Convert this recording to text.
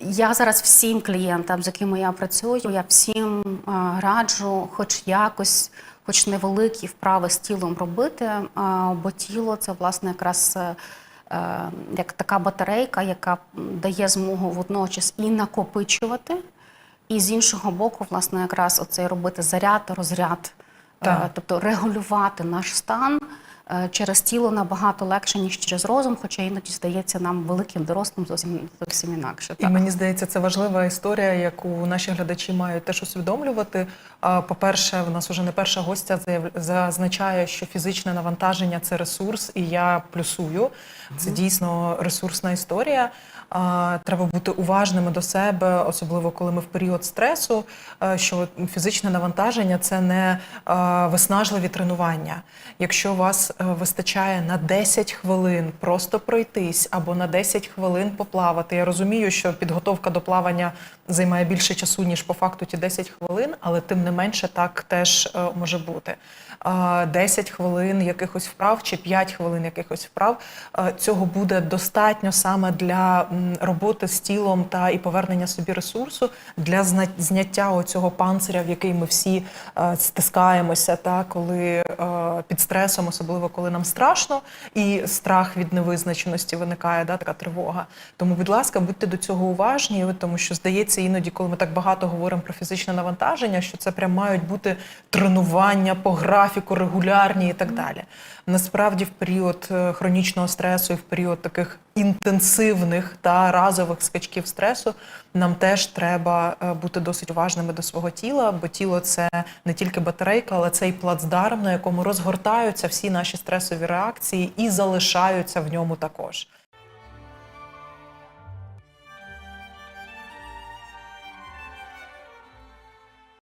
Я зараз всім клієнтам, з якими я працюю, я всім е, раджу, хоч якось, хоч невеликі вправи з тілом робити, е, бо тіло це власне якраз е, як така батарейка, яка дає змогу водночас і накопичувати, і з іншого боку, власне, якраз оцей робити заряд, розряд, Так. тобто регулювати наш стан. Е, Через тіло набагато легше, ніж через розум, хоча іноді здається нам великим дорослим зовсім зовсім інакше. І мені здається, це важлива історія, яку наші глядачі мають теж усвідомлювати. По-перше, в нас вже не перша гостя зазначає, що фізичне навантаження це ресурс, і я плюсую. Це дійсно ресурсна історія. Треба бути уважними до себе, особливо коли ми в період стресу. е, Що фізичне навантаження це не е, виснажливі тренування. Якщо вас е, вистачає на 10 хвилин просто пройтись або на 10 хвилин поплавати. Я розумію, що підготовка до плавання займає більше часу, ніж по факту ті 10 хвилин, але тим не менше так теж е, може бути. Е, 10 хвилин якихось вправ чи 5 хвилин якихось вправ е, цього буде достатньо саме для роботи з тілом та і повернення собі ресурсу для зняття оцього панциря, в який ми всі е, стискаємося, та коли під стресом, особливо коли нам страшно, і страх від невизначеності виникає, да, така тривога. Тому, будь ласка, будьте до цього уважні, тому що здається, іноді, коли ми так багато говоримо про фізичне навантаження, що це прям мають бути тренування по графіку, регулярні і так далі. Насправді, в період е, хронічного стресу і в період таких інтенсивних та разових скачків стресу нам теж треба е, бути досить уважними до свого тіла, бо тіло це не тільки батарейка, але це і плацдарм, на якому розгортаються всі наші стресові реакції і залишаються в ньому також.